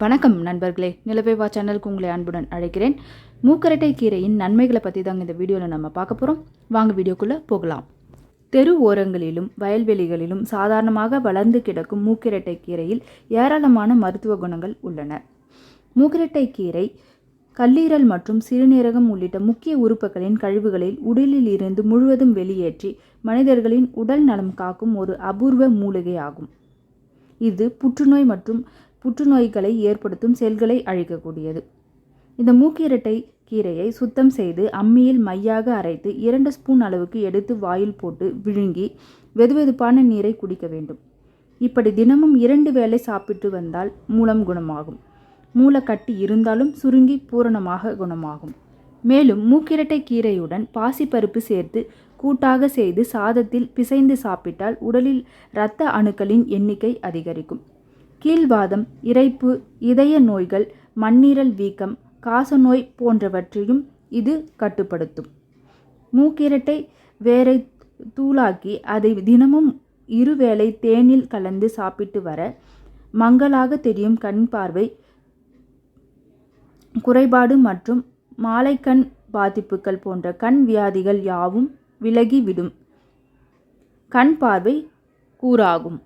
வணக்கம் நண்பர்களே. நிலவேவா சேனலுக்கு உங்களை அன்புடன் அழைக்கிறேன். மூக்கரட்டை கீரையின் நன்மைகளை பற்றி தாங்க இந்த வீடியோவில் நம்ம பார்க்க போகிறோம் வாங்க வீடியோக்குள்ளே போகலாம். தெரு ஓரங்களிலும் வயல்வெளிகளிலும் சாதாரணமாக வளர்ந்து கிடக்கும் மூக்கிரட்டை கீரையில் ஏராளமான மருத்துவ குணங்கள் உள்ளன. மூக்கிரட்டை கீரை கல்லீரல் மற்றும் சிறுநீரகம் உள்ளிட்ட முக்கிய உறுப்புகளின் கழிவுகளில் உடலில் இருந்து முழுவதும் வெளியேற்றி மனிதர்களின் உடல் நலம் காக்கும் ஒரு அபூர்வ மூலிகை ஆகும் இது புற்றுநோய் மற்றும் புற்றுநோய்களை ஏற்படுத்தும் செல்களை அழிக்கக்கூடியது. இந்த மூக்கிரட்டை கீரையை சுத்தம் செய்து அம்மியில் மையாக அரைத்து இரண்டு ஸ்பூன் அளவுக்கு எடுத்து வாயில் போட்டு விழுங்கி வெதுவெதுப்பான நீரை குடிக்க வேண்டும். இப்படி தினமும் இரண்டு வேளை சாப்பிட்டு வந்தால் மூலம் குணமாகும். மூலக்கட்டி இருந்தாலும் சுருங்கி பூரணமாக குணமாகும். மேலும் மூக்கிரட்டை கீரையுடன் பாசிப்பருப்பு சேர்த்து கூட்டாக செய்து சாதத்தில் பிசைந்து சாப்பிட்டால் உடலில் இரத்த அணுக்களின் எண்ணிக்கை அதிகரிக்கும். கீழ்வாதம் இறைப்பு இதய நோய்கள் மண்ணீரல் வீக்கம் காசநோய் போன்றவற்றையும் இது கட்டுப்படுத்தும். மூக்கிரட்டை வேரை தூளாக்கி அதை தினமும் இருவேளை தேனில் கலந்து சாப்பிட்டு வர மங்கலாக தெரியும் கண் பார்வை குறைபாடு மற்றும் மாலைக்கண் பாதிப்புகள் போன்ற கண் வியாதிகள் யாவும் விலகிவிடும் கண் பார்வை கூறாகும்.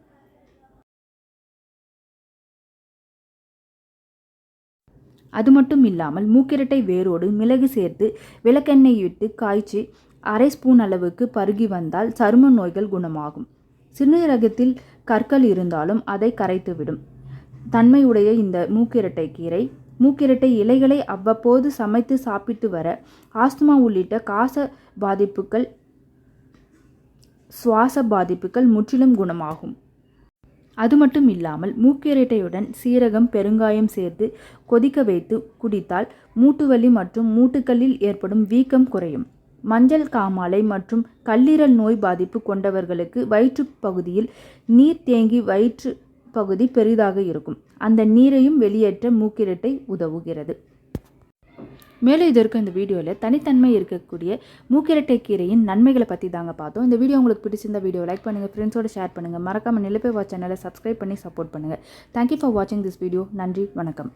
அது மட்டும் இல்லாமல் மூக்கிரட்டை வேரோடு மிளகு சேர்த்து விளக்கெண்ணெய் விட்டு காய்ச்சி அரை ஸ்பூன் அளவுக்கு பருகி வந்தால் சரும நோய்கள் குணமாகும். சிறுநீரகத்தில் கற்கள் இருந்தாலும் அதை கரைத்துவிடும் தன்மையுடைய இந்த மூக்கிரட்டை கீரை மூக்கிரட்டை இலைகளை அவ்வப்போது சமைத்து சாப்பிட்டு வர ஆஸ்துமா உள்ளிட்ட காச பாதிப்புகள் சுவாச பாதிப்புகள் முற்றிலும் குணமாகும். அது மட்டும் இல்லாமல் மூக்கிரட்டையுடன் சீரகம் பெருங்காயம் சேர்த்து கொதிக்க வைத்து குடித்தால் மூட்டுவலி மற்றும் மூட்டுக்களில் ஏற்படும் வீக்கம் குறையும். மஞ்சள் காமாலை மற்றும் கல்லீரல் நோய் பாதிப்பு கொண்டவர்களுக்கு வயிற்று பகுதியில் நீர் தேங்கி வயிற்று பகுதி பெரிதாக இருக்கும். அந்த நீரையும் வெளியேற்ற மூக்கிரட்டை உதவுகிறது. மேலும் இதற்கு இந்த வீடியோவில் தனித்தன்மை இருக்கக்கூடிய மூக்கிரட்டை கீரையின் நன்மைகளை பற்றி தாங்க பார்த்தோம். இந்த வீடியோ உங்களுக்கு பிடிச்சிருந்த வீடியோ லைக் பண்ணுங்கள் ஃப்ரெண்ட்ஸோட ஷேர் பண்ணுங்கள் மறக்காமல் நிலப்பை வாட்ச் சேனலை சப்ஸ்கிரைப் பண்ணி சப்போர்ட் பண்ணுங்கள் தேங்க்யூ ஃபார் வாட்சிங் திஸ் வீடியோ நன்றி வணக்கம்.